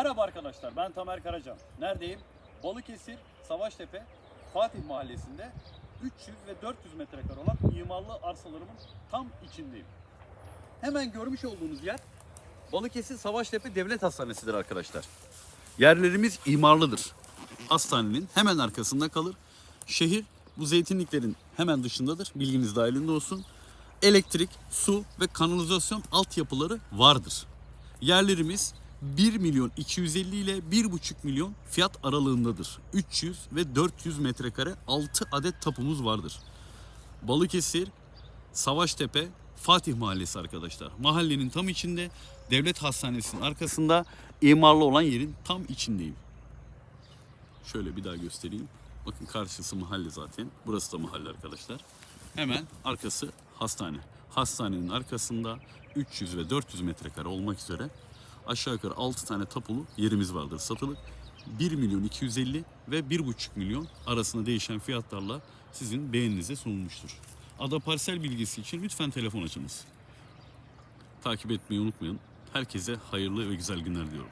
Merhaba arkadaşlar ben Tamer Karacan. Neredeyim? Balıkesir, Savaştepe, Fatih Mahallesi'nde 300 ve 400 metrekare olan imarlı arsalarımın tam içindeyim. Hemen görmüş olduğunuz yer Balıkesir Savaştepe Devlet Hastanesi'dir arkadaşlar. Yerlerimiz imarlıdır. Hastanenin hemen arkasında kalır. Şehir bu zeytinliklerin hemen dışındadır. Bilginiz dahilinde olsun. Elektrik, su ve kanalizasyon altyapıları vardır. Yerlerimiz 1 milyon 250 ile 1,5 milyon fiyat aralığındadır. 300 ve 400 metrekare 6 adet tapumuz vardır. Balıkesir, Savaştepe, Fatih Mahallesi arkadaşlar. Mahallenin tam içinde, devlet hastanesinin arkasında imarlı olan yerin tam içindeyim. Şöyle bir daha göstereyim. Bakın karşısı mahalle zaten. Burası da mahalle arkadaşlar. Hemen arkası hastane. Hastanenin arkasında 300 ve 400 metrekare olmak üzere aşağı yukarı 6 tane tapulu yerimiz vardır satılık. 1 milyon 250 ve 1,5 milyon arasında değişen fiyatlarla sizin beğeninize sunulmuştur. Ada parsel bilgisi için lütfen telefon açınız. Takip etmeyi unutmayın. Herkese hayırlı ve güzel günler diliyorum.